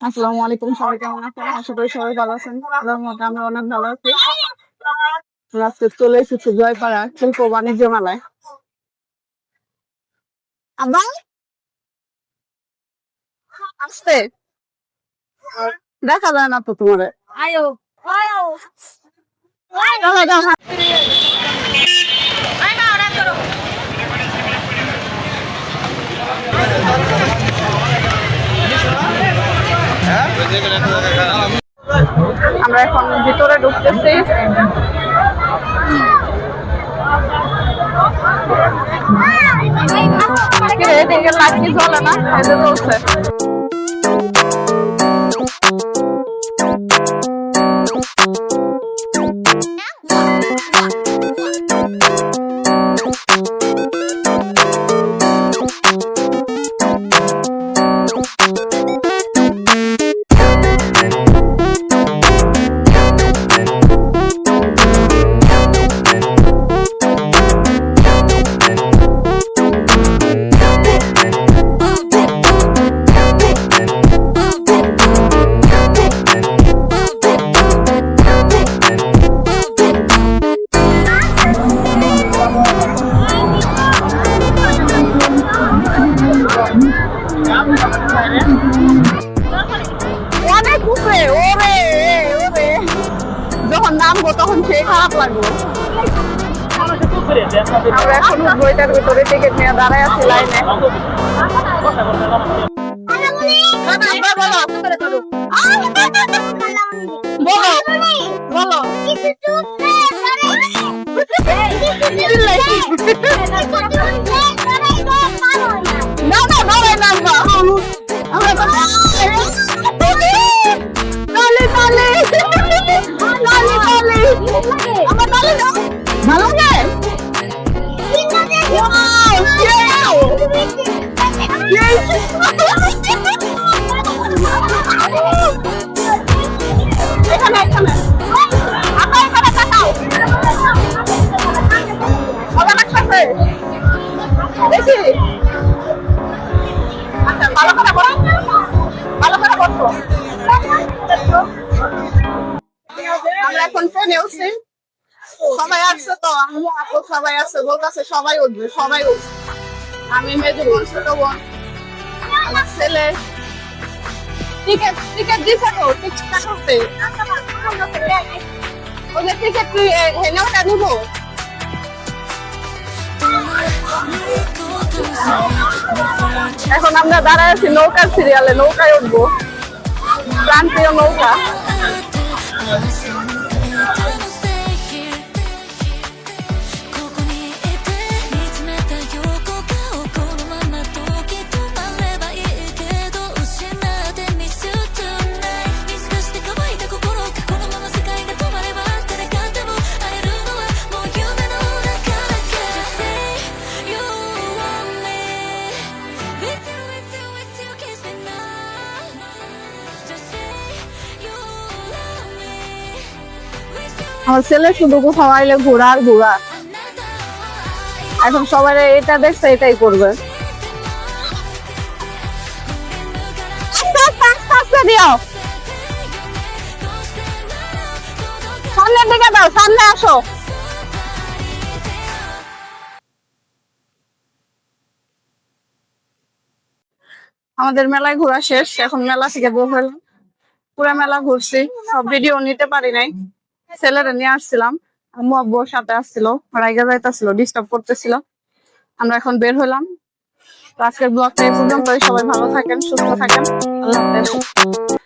আসসালামু আলাইকুম সবাই কেমন আছেন? আশা করি সবাই ভালো আছেন। আল্লাহর আমরা অনেক ভালো আছি। আজকে চলে এসেছি জয়পাড়া শিল্প বাণিজ্য মেলায়। আবার? আসতে? দেখা যায় না তো তোমার আয়ো আয় না অর্ডার করো আমরা এখন ভিতরে ঢুকতেছি। এদিকে লাইট কি জ্বলে না? অনেক উপরে ওরে ওরে যখন নামবো তখন সে খারাপ আমরা এখন বইটার ভিতরে টিকিট নিয়ে দাঁড়ায় আছি লাইনে বলো বলো বলো বেশি আচ্ছা ভালো করে বলো ভালো করে বসো আমরা এখন ট্রেনে উঠছি। সবাই আসছে তো আমি আপু সবাই আসছে, বলতেছে সবাই উঠবে সবাই উঠবে আমি মেজে বোন ছোট বোন। আমার ছেলে। টিকিট টিকিট দিছে তো টিকিট কাটতে ওদের টিকিট ওটা নিবো। এখন আমরা দাঁড়ায় আছি নৌকার সিরিয়ালে নৌকায় উঠবো। প্রান্তীয় নৌকা। শুধু ঘোরা আর ঘোরা। এখন সবাই এটা দেখছে, এটাই করবে। দিও, সামনে আসো। আমাদের মেলায় ঘোরা শেষ, এখন মেলা থেকে হলাম। পুরা মেলা ঘুরছি, সব ভিডিও নিতে পারি নাই। ছেলেরা নিয়ে আসছিলাম। আম্মু আব্বুর সাথে আসছিল, রাইগা যাইতেছিল ডিস্টার্ব করতেছিল। আমরা এখন বের হলাম তো আজকের ব্লগটা এই পর্যন্ত সবাই ভালো থাকেন, সুস্থ থাকেন। আল্লাহ